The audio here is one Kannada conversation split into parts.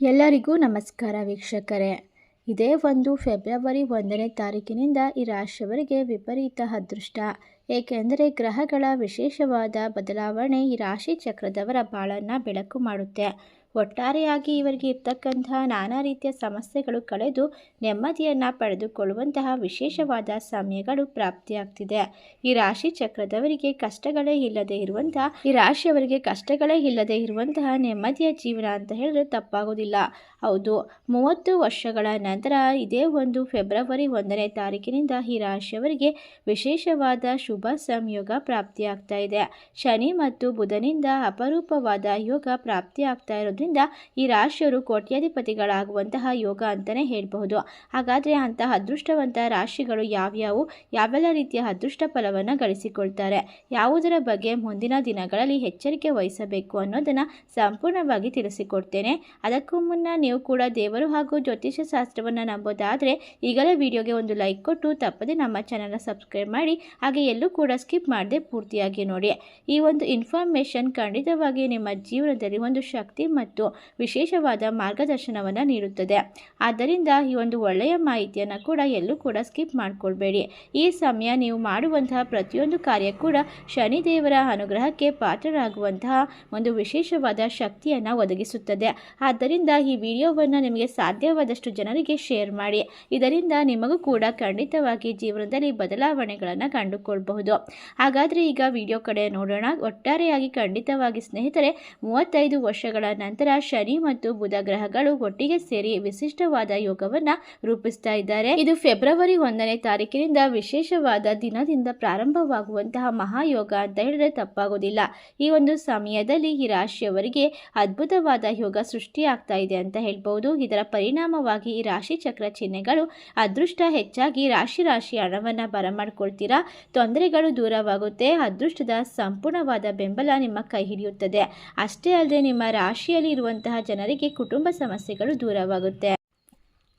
ಎಲ್ಲರಿಗೂ ನಮಸ್ಕಾರ ವೀಕ್ಷಕರೇ. ಇದೇ ಒಂದು ಫೆಬ್ರವರಿ ಒಂದನೇ ತಾರೀಕಿನಿಂದ ಈ ರಾಶಿಯವರಿಗೆ ವಿಪರೀತ ಅದೃಷ್ಟ. ಏಕೆಂದರೆ ಗ್ರಹಗಳ ವಿಶೇಷವಾದ ಬದಲಾವಣೆ ಈ ರಾಶಿ ಚಕ್ರದವರ ಬಾಳನ್ನು ಬೆಳಕು ಮಾಡುತ್ತೆ. ಒಟ್ಟಾರೆಯಾಗಿ ಇವರಿಗೆ ಇರ್ತಕ್ಕಂತಹ ನಾನಾ ರೀತಿಯ ಸಮಸ್ಯೆಗಳು ಕಳೆದು ನೆಮ್ಮದಿಯನ್ನು ಪಡೆದುಕೊಳ್ಳುವಂತಹ ವಿಶೇಷವಾದ ಸಮಯಗಳು ಪ್ರಾಪ್ತಿಯಾಗ್ತಿದೆ. ಈ ರಾಶಿ ಚಕ್ರದವರಿಗೆ ಕಷ್ಟಗಳೇ ಇಲ್ಲದೆ ಇರುವಂತಹ ಈ ರಾಶಿಯವರಿಗೆ ಕಷ್ಟಗಳೇ ಇಲ್ಲದೆ ಇರುವಂತಹ ನೆಮ್ಮದಿಯ ಜೀವನ ಅಂತ ಹೇಳಿದ್ರೆ ತಪ್ಪಾಗೋದಿಲ್ಲ. ಹೌದು. ಮೂವತ್ತು ವರ್ಷಗಳ ನಂತರ ಇದೇ ಒಂದು ಫೆಬ್ರವರಿ ಒಂದನೇ ತಾರೀಕಿನಿಂದ ಈ ರಾಶಿಯವರಿಗೆ ವಿಶೇಷವಾದ ಶುಭ ಸಂಯೋಗ ಪ್ರಾಪ್ತಿಯಾಗ್ತಾ ಇದೆ. ಶನಿ ಮತ್ತು ಬುಧನಿಂದ ಅಪರೂಪವಾದ ಯೋಗ ಪ್ರಾಪ್ತಿಯಾಗ್ತಾ ಇರೋದ್ರಿಂದ ಈ ರಾಶಿಯವರು ಕೋಟ್ಯಾಧಿಪತಿಗಳಾಗುವಂತಹ ಯೋಗ ಅಂತಲೇ ಹೇಳಬಹುದು. ಹಾಗಾದರೆ ಅಂತಹ ಅದೃಷ್ಟವಂತ ರಾಶಿಗಳು ಯಾವ್ಯಾವು? ಯಾವೆಲ್ಲ ರೀತಿಯ ಅದೃಷ್ಟ ಫಲವನ್ನು ಗಳಿಸಿಕೊಳ್ತಾರೆ? ಯಾವುದರ ಬಗ್ಗೆ ಮುಂದಿನ ದಿನಗಳಲ್ಲಿ ಎಚ್ಚರಿಕೆ ವಹಿಸಬೇಕು ಅನ್ನೋದನ್ನು ಸಂಪೂರ್ಣವಾಗಿ ತಿಳಿಸಿಕೊಡ್ತೇನೆ. ಅದಕ್ಕೂ ಮುನ್ನ ನೀವು ಕೂಡ ದೇವರು ಹಾಗೂ ಜ್ಯೋತಿಷ್ಯ ಶಾಸ್ತ್ರವನ್ನು ನಂಬೋದಾದರೆ ಈಗಲೇ ವಿಡಿಯೋಗೆ ಒಂದು ಲೈಕ್ ಕೊಟ್ಟು ತಪ್ಪದೆ ನಮ್ಮ ಚಾನಲ್ನ ಸಬ್ಸ್ಕ್ರೈಬ್ ಮಾಡಿ, ಹಾಗೆ ಎಲ್ಲೂ ಕೂಡ ಸ್ಕಿಪ್ ಮಾಡದೆ ಪೂರ್ತಿಯಾಗಿ ನೋಡಿ. ಈ ಒಂದು ಇನ್ಫಾರ್ಮೇಷನ್ ಖಂಡಿತವಾಗಿ ನಿಮ್ಮ ಜೀವನದಲ್ಲಿ ಒಂದು ಶಕ್ತಿ ಮತ್ತು ವಿಶೇಷವಾದ ಮಾರ್ಗದರ್ಶನವನ್ನು ನೀಡುತ್ತದೆ. ಆದ್ದರಿಂದ ಈ ಒಂದು ಒಳ್ಳೆಯ ಮಾಹಿತಿಯನ್ನು ಕೂಡ ಎಲ್ಲೂ ಕೂಡ ಸ್ಕಿಪ್ ಮಾಡಿಕೊಳ್ಬೇಡಿ. ಈ ಸಮಯ ನೀವು ಮಾಡುವಂತಹ ಪ್ರತಿಯೊಂದು ಕಾರ್ಯ ಕೂಡ ಶನಿದೇವರ ಅನುಗ್ರಹಕ್ಕೆ ಪಾತ್ರರಾಗುವಂತಹ ಒಂದು ವಿಶೇಷವಾದ ಶಕ್ತಿಯನ್ನು ಒದಗಿಸುತ್ತದೆ. ಆದ್ದರಿಂದ ಈ ವಿಡಿಯೋವನ್ನು ನಿಮಗೆ ಸಾಧ್ಯವಾದಷ್ಟು ಜನರಿಗೆ ಶೇರ್ ಮಾಡಿ. ಇದರಿಂದ ನಿಮಗೂ ಕೂಡ ಖಂಡಿತವಾಗಿ ಜೀವನದಲ್ಲಿ ಬದಲಾವಣೆಗಳನ್ನು ಕಂಡುಕೊಳ್ಬಹುದು. ಹಾಗಾದರೆ ಈಗ ವಿಡಿಯೋ ಕಡೆ ನೋಡೋಣ. ಒಟ್ಟಾರೆಯಾಗಿ ಖಂಡಿತವಾಗಿ ಸ್ನೇಹಿತರೆ, ಮೂವತ್ತೈದು ವರ್ಷಗಳ ನಂತರ ಶನಿ ಮತ್ತು ಬುಧ ಗ್ರಹಗಳು ಒಟ್ಟಿಗೆ ಸೇರಿ ವಿಶಿಷ್ಟವಾದ ಯೋಗವನ್ನ ರೂಪಿಸ್ತಾ ಇದ್ದಾರೆ. ಇದು ಫೆಬ್ರವರಿ ಒಂದನೇ ತಾರೀಕಿನಿಂದ ವಿಶೇಷವಾದ ದಿನದಿಂದ ಪ್ರಾರಂಭವಾಗುವಂತಹ ಮಹಾಯೋಗ ಅಂತ ಹೇಳಿದ್ರೆ ತಪ್ಪಾಗೋದಿಲ್ಲ. ಈ ಒಂದು ಸಮಯದಲ್ಲಿ ಈ ರಾಶಿಯವರಿಗೆ ಅದ್ಭುತವಾದ ಯೋಗ ಸೃಷ್ಟಿಯಾಗ್ತಾ ಇದೆ ಅಂತ ಹೇಳ್ಬಹುದು ಇದರ ಪರಿಣಾಮವಾಗಿ ಈ ರಾಶಿ ಚಕ್ರ ಚಿಹ್ನೆಗಳು ಅದೃಷ್ಟ ಹೆಚ್ಚಾಗಿ ರಾಶಿ ರಾಶಿ ಹಣವನ್ನು ಬರಮಾಡ್ಕೊಳ್ತೀರಾ? ತೊಂದರೆಗಳು ದೂರವಾಗುತ್ತೆ. ಅದೃಷ್ಟದ ಸಂಪೂರ್ಣವಾದ ಬೆಂಬಲ ನಿಮ್ಮ ಕೈ ಹಿಡಿಯುತ್ತದೆ. ಅಷ್ಟೇ ಅಲ್ಲದೆ ನಿಮ್ಮ ರಾಶಿಯಲ್ಲಿ ಇರುವಂತಹ ಜನರಿಗೆ ಕುಟುಂಬ ಸಮಸ್ಯೆಗಳು ದೂರವಾಗುತ್ತೆ.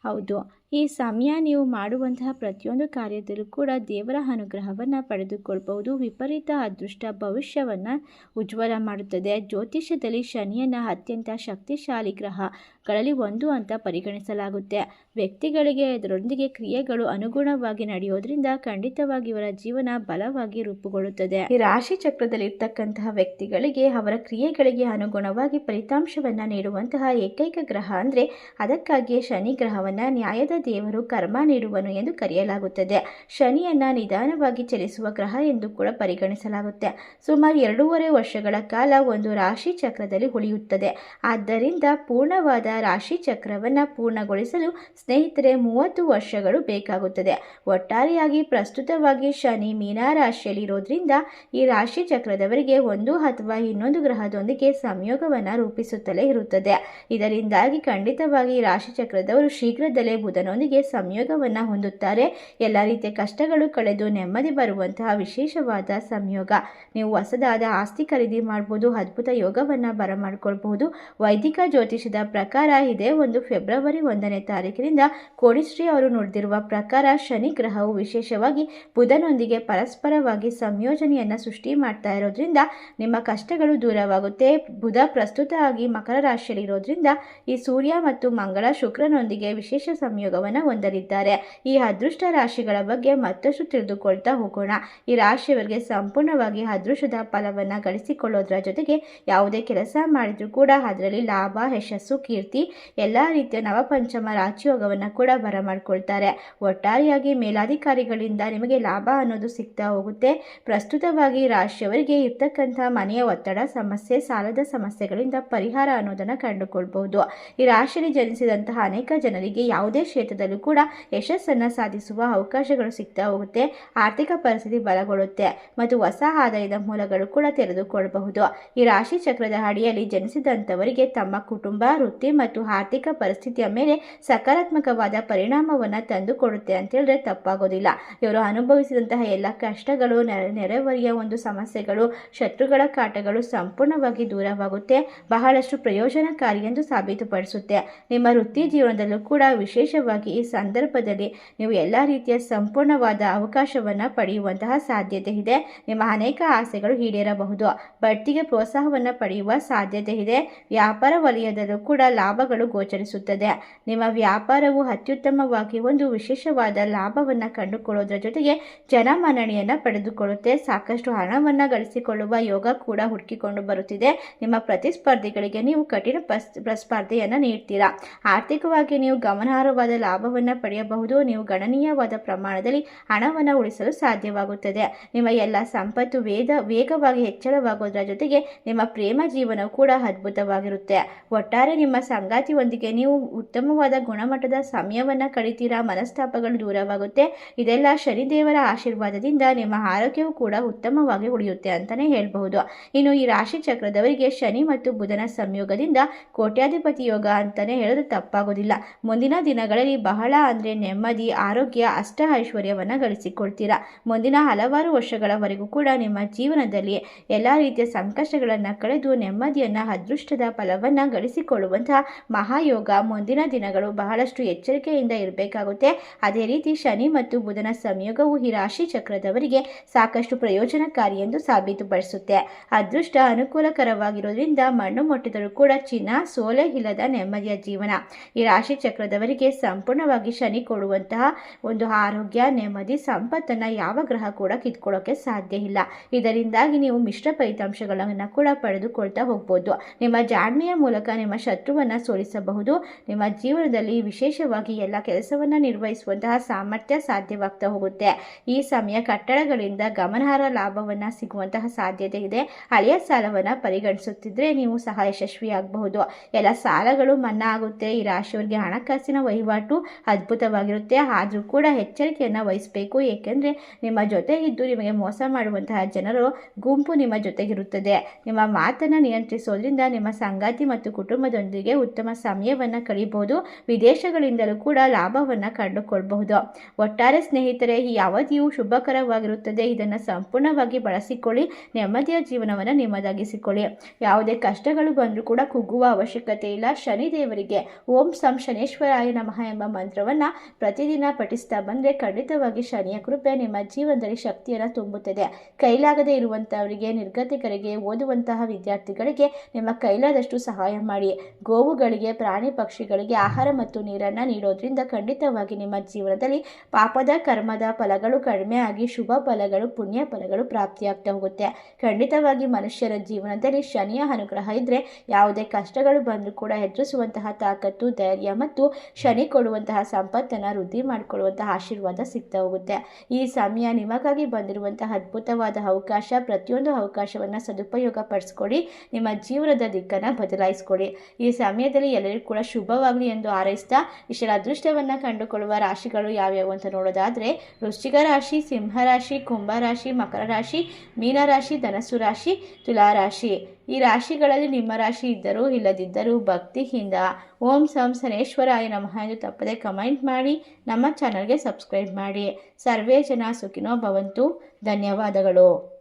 ಹೌದು. ಈ ಸಮಯ ನೀವು ಮಾಡುವಂತಹ ಪ್ರತಿಯೊಂದು ಕಾರ್ಯದಲ್ಲೂ ಕೂಡ ದೇವರ ಅನುಗ್ರಹವನ್ನು ಪಡೆದುಕೊಳ್ಬಹುದು. ವಿಪರೀತ ಅದೃಷ್ಟ ಭವಿಷ್ಯವನ್ನು ಉಜ್ವಲ ಮಾಡುತ್ತದೆ. ಜ್ಯೋತಿಷ್ಯದಲ್ಲಿ ಶನಿಯನ್ನು ಅತ್ಯಂತ ಶಕ್ತಿಶಾಲಿ ಗ್ರಹಗಳಲ್ಲಿ ಒಂದು ಅಂತ ಪರಿಗಣಿಸಲಾಗುತ್ತೆ. ವ್ಯಕ್ತಿಗಳಿಗೆ ಇದರೊಂದಿಗೆ ಕ್ರಿಯೆಗಳು ಅನುಗುಣವಾಗಿ ನಡೆಯೋದ್ರಿಂದ ಖಂಡಿತವಾಗಿ ಇವರ ಜೀವನ ಬಲವಾಗಿ ರೂಪುಗೊಳ್ಳುತ್ತದೆ. ಈ ರಾಶಿ ಚಕ್ರದಲ್ಲಿ ಇರ್ತಕ್ಕಂತಹ ವ್ಯಕ್ತಿಗಳಿಗೆ ಅವರ ಕ್ರಿಯೆಗಳಿಗೆ ಅನುಗುಣವಾಗಿ ಫಲಿತಾಂಶವನ್ನು ನೀಡುವಂತಹ ಏಕೈಕ ಗ್ರಹ ಅಂದರೆ ಅದಕ್ಕಾಗಿಯೇ ಶನಿ ಗ್ರಹವನ್ನು ನ್ಯಾಯದ ದೇವರು ಕರ್ಮ ನೀಡುವನು ಎಂದು ಕರೆಯಲಾಗುತ್ತದೆ. ಶನಿಯನ್ನ ನಿಧಾನವಾಗಿ ಚಲಿಸುವ ಗ್ರಹ ಎಂದು ಕೂಡ ಪರಿಗಣಿಸಲಾಗುತ್ತೆ. ಸುಮಾರು ಎರಡೂವರೆ ವರ್ಷಗಳ ಕಾಲ ಒಂದು ರಾಶಿ ಚಕ್ರದಲ್ಲಿ ಉಳಿಯುತ್ತದೆ. ಆದ್ದರಿಂದ ಪೂರ್ಣವಾದ ರಾಶಿ ಚಕ್ರವನ್ನು ಪೂರ್ಣಗೊಳಿಸಲು ಸ್ನೇಹಿತರೆ ಮೂವತ್ತು ವರ್ಷಗಳು ಬೇಕಾಗುತ್ತದೆ. ಒಟ್ಟಾರೆಯಾಗಿ ಪ್ರಸ್ತುತವಾಗಿ ಶನಿ ಮೀನಾ ರಾಶಿಯಲ್ಲಿರೋದ್ರಿಂದ ಈ ರಾಶಿ ಚಕ್ರದವರಿಗೆ ಒಂದು ಅಥವಾ ಇನ್ನೊಂದು ಗ್ರಹದೊಂದಿಗೆ ಸಂಯೋಗವನ್ನು ರೂಪಿಸುತ್ತಲೇ ಇರುತ್ತದೆ. ಇದರಿಂದಾಗಿ ಖಂಡಿತವಾಗಿ ರಾಶಿ ಚಕ್ರದವರು ಶೀಘ್ರದಲ್ಲೇ ಬುಧನೊಂದಿಗೆ ಸಂಯೋಗವನ್ನು ಹೊಂದುತ್ತಾರೆ. ಎಲ್ಲ ರೀತಿಯ ಕಷ್ಟಗಳು ಕಳೆದು ನೆಮ್ಮದಿ ಬರುವಂತಹ ವಿಶೇಷವಾದ ಸಂಯೋಗ. ನೀವು ಹೊಸದಾದ ಆಸ್ತಿ ಖರೀದಿ ಮಾಡ್ಬೋದು, ಅದ್ಭುತ ಯೋಗವನ್ನು ಬರಮಾಡ್ಕೊಳ್ಬಹುದು. ವೈದಿಕ ಜ್ಯೋತಿಷದ ಪ್ರಕಾರ ಇದೇ ಒಂದು ಫೆಬ್ರವರಿ ಒಂದನೇ ತಾರೀಕಿನಿಂದ ಕೋಡಿಶ್ರೀ ಅವರು ನುಡಿದಿರುವ ಪ್ರಕಾರ ಶನಿ ಗ್ರಹವು ವಿಶೇಷವಾಗಿ ಬುಧನೊಂದಿಗೆ ಪರಸ್ಪರವಾಗಿ ಸಂಯೋಜನೆಯನ್ನು ಸೃಷ್ಟಿ ಮಾಡ್ತಾ ಇರೋದ್ರಿಂದ ನಿಮ್ಮ ಕಷ್ಟಗಳು ದೂರವಾಗುತ್ತೆ. ಬುಧ ಪ್ರಸ್ತುತ ಆಗಿ ಮಕರ ರಾಶಿಯಲ್ಲಿರೋದ್ರಿಂದ ಈ ಸೂರ್ಯ ಮತ್ತು ಮಂಗಳ ಶುಕ್ರನೊಂದಿಗೆ ವಿಶೇಷ ಸಂಯೋಗವನ್ನು ಹೊಂದಲಿದ್ದಾರೆ. ಈ ಅದೃಷ್ಟ ರಾಶಿಗಳ ಬಗ್ಗೆ ಮತ್ತಷ್ಟು ತಿಳಿದುಕೊಳ್ತಾ ಹೋಗೋಣ. ಈ ರಾಶಿಯವರಿಗೆ ಸಂಪೂರ್ಣವಾಗಿ ಅದೃಷ್ಟದ ಫಲವನ್ನು ಗಳಿಸಿಕೊಳ್ಳೋದ್ರ ಜೊತೆಗೆ ಯಾವುದೇ ಕೆಲಸ ಮಾಡಿದರೂ ಕೂಡ ಅದರಲ್ಲಿ ಲಾಭ, ಯಶಸ್ಸು, ಕೀರ್ತಿ ಎಲ್ಲ ರೀತಿಯ ನವಪಂಚಮ ರಾಜಯೋಗವನ್ನು ಕೂಡ ಬರಮಾಡ್ಕೊಳ್ತಾರೆ. ಒಟ್ಟಾರೆಯಾಗಿ ಮೇಲಾಧಿಕಾರಿಗಳಿಂದ ನಿಮಗೆ ಲಾಭ ಅನ್ನೋದು ಸಿಗ್ತಾ ಹೋಗುತ್ತೆ. ಪ್ರಸ್ತುತವಾಗಿ ರಾಶಿಯವರಿಗೆ ಇರ್ತಕ್ಕಂಥ ಮನೆಯ ಒತ್ತಡ, ಸಮಸ್ಯೆ, ಸಾಲದ ಸಮಸ್ಯೆಗಳಿಂದ ಪರಿಹಾರ ಅನ್ನೋದನ್ನು ಕಂಡುಕೊಳ್ಬಹುದು. ಈ ರಾಶಿಯಲ್ಲಿ ಜನಿಸಿದಂತಹ ಅನೇಕ ಜನರಿಗೆ ಯಾವುದೇ ಕ್ಷೇತ್ರದಲ್ಲೂ ಕೂಡ ಯಶಸ್ಸನ್ನು ಸಾಧಿಸುವ ಅವಕಾಶಗಳು ಸಿಗ್ತಾ ಹೋಗುತ್ತೆ. ಆರ್ಥಿಕ ಪರಿಸ್ಥಿತಿ ಬಲಗೊಳ್ಳುತ್ತೆ ಮತ್ತು ಹೊಸ ಆದಾಯದ ಮೂಲಗಳು ಕೂಡ ತೆರೆದುಕೊಳ್ಳಬಹುದು. ಈ ರಾಶಿ ಚಕ್ರದ ಅಡಿಯಲ್ಲಿ ಜನಿಸಿದಂಥವರಿಗೆ ತಮ್ಮ ಕುಟುಂಬ, ವೃತ್ತಿ ಮತ್ತು ಆರ್ಥಿಕ ಪರಿಸ್ಥಿತಿಯ ಮೇಲೆ ಸಕಾರಾತ್ಮಕವಾದ ಪರಿಣಾಮವನ್ನು ತಂದುಕೊಡುತ್ತೆ ಅಂತ ಹೇಳಿದ್ರೆ ತಪ್ಪಾಗೋದಿಲ್ಲ. ಇವರು ಅನುಭವಿಸಿದಂತಹ ಎಲ್ಲ ಕಷ್ಟಗಳು ನೆರೆಹೊರೆಯ ಒಂದು ಸಮಸ್ಯೆಗಳು, ಶತ್ರುಗಳ ಕಾಟಗಳು ಸಂಪೂರ್ಣವಾಗಿ ದೂರವಾಗುತ್ತೆ. ಬಹಳಷ್ಟು ಪ್ರಯೋಜನಕಾರಿ ಎಂದು ಸಾಬೀತುಪಡಿಸುತ್ತೆ. ನಿಮ್ಮ ವೃತ್ತಿ ಜೀವನದಲ್ಲೂ ಕೂಡ ವಿಶೇಷವಾಗಿ ವಿಶೇಷವಾಗಿ ಈ ಸಂದರ್ಭದಲ್ಲಿ ನೀವು ಎಲ್ಲ ರೀತಿಯ ಸಂಪೂರ್ಣವಾದ ಅವಕಾಶವನ್ನು ಪಡೆಯುವಂತಹ ಸಾಧ್ಯತೆ ಇದೆ. ನಿಮ್ಮ ಅನೇಕ ಆಸೆಗಳು ಈಡೇರಬಹುದು. ಬಡ್ತಿಗೆ ಪ್ರೋತ್ಸಾಹವನ್ನು ಪಡೆಯುವ ಸಾಧ್ಯತೆ ಇದೆ. ವ್ಯಾಪಾರ ವಲಯದಲ್ಲೂ ಕೂಡ ಲಾಭಗಳು ಗೋಚರಿಸುತ್ತದೆ. ನಿಮ್ಮ ವ್ಯಾಪಾರವು ಅತ್ಯುತ್ತಮವಾಗಿ ಒಂದು ವಿಶೇಷವಾದ ಲಾಭವನ್ನು ಕಂಡುಕೊಳ್ಳೋದ್ರ ಜೊತೆಗೆ ಜನಮನ್ನಣೆಯನ್ನು ಪಡೆದುಕೊಳ್ಳುತ್ತೆ. ಸಾಕಷ್ಟು ಹಣವನ್ನು ಗಳಿಸಿಕೊಳ್ಳುವ ಯೋಗ ಕೂಡ ಹುಡುಕಿಕೊಂಡು ಬರುತ್ತಿದೆ. ನಿಮ್ಮ ಪ್ರತಿಸ್ಪರ್ಧಿಗಳಿಗೆ ನೀವು ಕಠಿಣ ಪ್ರಸ್ ಸ್ಪರ್ಧೆಯನ್ನು ನೀಡ್ತೀರಾ? ಆರ್ಥಿಕವಾಗಿ ನೀವು ಗಮನಾರ್ಹವಾದ ಲಾಭವನ್ನು ಪಡೆಯಬಹುದು. ನೀವು ಗಣನೀಯವಾದ ಪ್ರಮಾಣದಲ್ಲಿ ಹಣವನ್ನು ಉಳಿಸಲು ಸಾಧ್ಯವಾಗುತ್ತದೆ. ನಿಮ್ಮ ಎಲ್ಲ ಸಂಪತ್ತು ವೇದ, ವೇಗವಾಗಿ ಹೆಚ್ಚಳವಾಗುವುದರ ಜೊತೆಗೆ ನಿಮ್ಮ ಪ್ರೇಮ ಜೀವನವು ಕೂಡ ಅದ್ಭುತವಾಗಿರುತ್ತೆ. ಒಟ್ಟಾರೆ ನಿಮ್ಮ ಸಂಗಾತಿಯೊಂದಿಗೆ ನೀವು ಉತ್ತಮವಾದ ಗುಣಮಟ್ಟದ ಸಮಯವನ್ನು ಕಳಿತೀರಾ? ಮನಸ್ತಾಪಗಳು ದೂರವಾಗುತ್ತೆ. ಇದೆಲ್ಲ ಶನಿದೇವರ ಆಶೀರ್ವಾದದಿಂದ ನಿಮ್ಮ ಆರೋಗ್ಯವು ಕೂಡ ಉತ್ತಮವಾಗಿ ಉಳಿಯುತ್ತೆ ಅಂತಲೇ ಹೇಳಬಹುದು. ಇನ್ನು ಈ ರಾಶಿ ಚಕ್ರದವರಿಗೆ ಶನಿ ಮತ್ತು ಬುಧನ ಸಂಯೋಗದಿಂದ ಕೋಟ್ಯಾಧಿಪತಿ ಯೋಗ ಅಂತಲೇ ಹೇಳೋದು ತಪ್ಪಾಗೋದಿಲ್ಲ ಮುಂದಿನ ದಿನಗಳಲ್ಲಿ ಬಹಳ ಅಂದರೆ ನೆಮ್ಮದಿ, ಆರೋಗ್ಯ ಅಷ್ಟ ಐಶ್ವರ್ಯವನ್ನು ಗಳಿಸಿಕೊಳ್ತೀರಾ. ಮುಂದಿನ ಹಲವಾರು ವರ್ಷಗಳವರೆಗೂ ಕೂಡ ನಿಮ್ಮ ಜೀವನದಲ್ಲಿ ಎಲ್ಲ ರೀತಿಯ ಸಂಕಷ್ಟಗಳನ್ನು ಕಳೆದು ನೆಮ್ಮದಿಯನ್ನು, ಅದೃಷ್ಟದ ಫಲವನ್ನು ಗಳಿಸಿಕೊಳ್ಳುವಂತಹ ಮಹಾಯೋಗ ಮುಂದಿನ ದಿನಗಳು ಬಹಳಷ್ಟು ಎಚ್ಚರಿಕೆಯಿಂದ ಇರಬೇಕಾಗುತ್ತೆ. ಅದೇ ರೀತಿ ಶನಿ ಮತ್ತು ಬುಧನ ಸಂಯೋಗವು ಈ ರಾಶಿ ಚಕ್ರದವರಿಗೆ ಸಾಕಷ್ಟು ಪ್ರಯೋಜನಕಾರಿ ಎಂದು ಸಾಬೀತುಪಡಿಸುತ್ತೆ. ಅದೃಷ್ಟ ಅನುಕೂಲಕರವಾಗಿರೋದ್ರಿಂದ ಮಣ್ಣು ಮುಟ್ಟಿದರೂ ಕೂಡ ಚಿನ್ನ, ಸೋಲೆ ಇಲ್ಲದ ನೆಮ್ಮದಿಯ ಜೀವನ. ಈ ರಾಶಿ ಚಕ್ರದವರಿಗೆ ಸಂಪೂರ್ಣವಾಗಿ ಶನಿ ಕೊಡುವಂತಹ ಒಂದು ಆರೋಗ್ಯ, ನೆಮ್ಮದಿ, ಸಂಪತ್ತನ್ನು ಯಾವ ಗ್ರಹ ಕೂಡ ಕಿತ್ಕೊಳ್ಳೋಕೆ ಸಾಧ್ಯ ಇಲ್ಲ. ಇದರಿಂದಾಗಿ ನೀವು ಮಿಶ್ರ ಫಲಿತಾಂಶಗಳನ್ನು ಕೂಡ ಪಡೆದುಕೊಳ್ತಾ ಹೋಗ್ಬೋದು. ನಿಮ್ಮ ಜಾಣ್ಮೆಯ ಮೂಲಕ ನಿಮ್ಮ ಶತ್ರುವನ್ನು ಸೋಲಿಸಬಹುದು. ನಿಮ್ಮ ಜೀವನದಲ್ಲಿ ವಿಶೇಷವಾಗಿ ಎಲ್ಲ ಕೆಲಸವನ್ನು ನಿರ್ವಹಿಸುವಂತಹ ಸಾಮರ್ಥ್ಯ ಸಾಧ್ಯವಾಗ್ತಾ ಹೋಗುತ್ತೆ. ಈ ಸಮಯ ಕಟ್ಟಡಗಳಿಂದ ಗಮನಾರ್ಹ ಲಾಭವನ್ನು ಸಿಗುವಂತಹ ಸಾಧ್ಯತೆ ಇದೆ. ಹಳೆಯ ಸಾಲವನ್ನು ಪರಿಗಣಿಸುತ್ತಿದ್ರೆ ನೀವು ಸಹ ಯಶಸ್ವಿಯಾಗಬಹುದು. ಎಲ್ಲ ಸಾಲಗಳು ಮನ್ನಾ ಆಗುತ್ತೆ. ಈ ರಾಶಿಯವರಿಗೆ ಹಣಕಾಸಿನ ವಹಿವಾಟು ಅದ್ಭುತವಾಗಿರುತ್ತೆ. ಆದರೂ ಕೂಡ ಎಚ್ಚರಿಕೆಯನ್ನು ವಹಿಸಬೇಕು. ಏಕೆಂದರೆ ನಿಮ್ಮ ಜೊತೆಗಿದ್ದು ನಿಮಗೆ ಮೋಸ ಮಾಡುವಂತಹ ಜನರು ಗುಂಪು ನಿಮ್ಮ ಜೊತೆಗಿರುತ್ತದೆ. ನಿಮ್ಮ ಮಾತನ್ನು ನಿಯಂತ್ರಿಸೋದ್ರಿಂದ ನಿಮ್ಮ ಸಂಗಾತಿ ಮತ್ತು ಕುಟುಂಬದೊಂದಿಗೆ ಉತ್ತಮ ಸಮಯವನ್ನು ಕಳೀಬಹುದು ವಿದೇಶಗಳಿಂದಲೂ ಕೂಡ ಲಾಭವನ್ನು ಕಂಡುಕೊಳ್ಳಬಹುದು ಒಟ್ಟಾರೆ ಸ್ನೇಹಿತರೆ, ಈ ಅವಧಿಯು ಶುಭಕರವಾಗಿರುತ್ತದೆ. ಇದನ್ನು ಸಂಪೂರ್ಣವಾಗಿ ಬಳಸಿಕೊಳ್ಳಿ. ನೆಮ್ಮದಿಯ ಜೀವನವನ್ನು ನಿಮ್ಮದಾಗಿಸಿಕೊಳ್ಳಿ. ಯಾವುದೇ ಕಷ್ಟಗಳು ಬಂದರೂ ಕೂಡ ಕುಗ್ಗುವ ಅವಶ್ಯಕತೆ ಇಲ್ಲ. ಶನಿದೇವರಿಗೆ ಓಂ ಸಂ ಶನೇಶ್ವರಾಯ ನಮಃ ಎಂಬ ಮಂತ್ರವನ್ನು ಪ್ರತಿದಿನ ಪಠಿಸ್ತಾ ಬಂದರೆ ಖಂಡಿತವಾಗಿ ಶನಿಯ ಕೃಪೆ ನಿಮ್ಮ ಜೀವನದಲ್ಲಿ ಶಕ್ತಿಯನ್ನು ತುಂಬುತ್ತದೆ. ಕೈಲಾಗದೇ ಇರುವಂಥವರಿಗೆ ನಿರ್ಗತಿಕರಿಗೆ, ಓದುವಂತಹ ವಿದ್ಯಾರ್ಥಿಗಳಿಗೆ ನಿಮ್ಮ ಕೈಲಾದಷ್ಟು ಸಹಾಯ ಮಾಡಿ. ಗೋವುಗಳಿಗೆ, ಪ್ರಾಣಿ ಪಕ್ಷಿಗಳಿಗೆ ಆಹಾರ ಮತ್ತು ನೀರನ್ನು ನೀಡೋದ್ರಿಂದ ಖಂಡಿತವಾಗಿ ನಿಮ್ಮ ಜೀವನದಲ್ಲಿ ಪಾಪದ, ಕರ್ಮದ ಫಲಗಳು ಕಡಿಮೆ ಆಗಿ ಶುಭ ಫಲಗಳು, ಪುಣ್ಯ ಫಲಗಳು ಪ್ರಾಪ್ತಿಯಾಗ್ತಾ ಹೋಗುತ್ತೆ. ಖಂಡಿತವಾಗಿ ಮನುಷ್ಯರ ಜೀವನದಲ್ಲಿ ಶನಿಯ ಅನುಗ್ರಹ ಇದ್ದರೆ ಯಾವುದೇ ಕಷ್ಟಗಳು ಬಂದರೂ ಕೂಡ ಎದುರಿಸುವಂತಹ ತಾಕತ್ತು, ಧೈರ್ಯ ಮತ್ತು ಶನಿ ಕೊಡುವಂತಹ ಸಂಪತ್ತನ್ನು ವೃದ್ಧಿ ಮಾಡಿಕೊಳ್ಳುವಂತಹ ಆಶೀರ್ವಾದ ಸಿಗ್ತಾ ಹೋಗುತ್ತೆ. ಈ ಸಮಯ ನಿಮಗಾಗಿ ಬಂದಿರುವಂತಹ ಅದ್ಭುತವಾದ ಅವಕಾಶ, ಪ್ರತಿಯೊಂದು ಅವಕಾಶವನ್ನು ಸದುಪಯೋಗ ಪಡಿಸ್ಕೊಳ್ಳಿ ನಿಮ್ಮ ಜೀವನದ ದಿಕ್ಕನ್ನು ಬದಲಾಯಿಸ್ಕೊಡಿ. ಈ ಸಮಯದಲ್ಲಿ ಎಲ್ಲರಿಗೂ ಕೂಡ ಶುಭವಾಗಲಿ ಎಂದು ಹಾರೈಸ್ತಾ, ಇಷ್ಟರ ಅದೃಷ್ಟವನ್ನು ಕಂಡುಕೊಳ್ಳುವ ರಾಶಿಗಳು ಯಾವ್ಯಾವು ಅಂತ ನೋಡೋದಾದರೆ, ವೃಶ್ಚಿಕ ರಾಶಿ ಸಿಂಹರಾಶಿ ಕುಂಭರಾಶಿ ಮಕರ ರಾಶಿ ಮೀನರಾಶಿ ಧನಸ್ಸು ರಾಶಿ ತುಲಾರಾಶಿ ಈ ರಾಶಿಗಳಲ್ಲಿ ನಿಮ್ಮ ರಾಶಿ ಇದ್ದರೂ, ಇಲ್ಲದಿದ್ದರೂ ಭಕ್ತಿಯಿಂದ ಓಂ ಸಂ ಶನೇಶ್ವರಾಯ ನಮಃ ಎಂದು ತಪ್ಪದೆ ಕಮೆಂಟ್ ಮಾಡಿ, ನಮ್ಮ ಚಾನಲ್ಗೆ ಸಬ್ಸ್ಕ್ರೈಬ್ ಮಾಡಿ. ಸರ್ವೇ ಜನ ಸುಖಿನೋ ಭವಂತು. ಧನ್ಯವಾದಗಳು.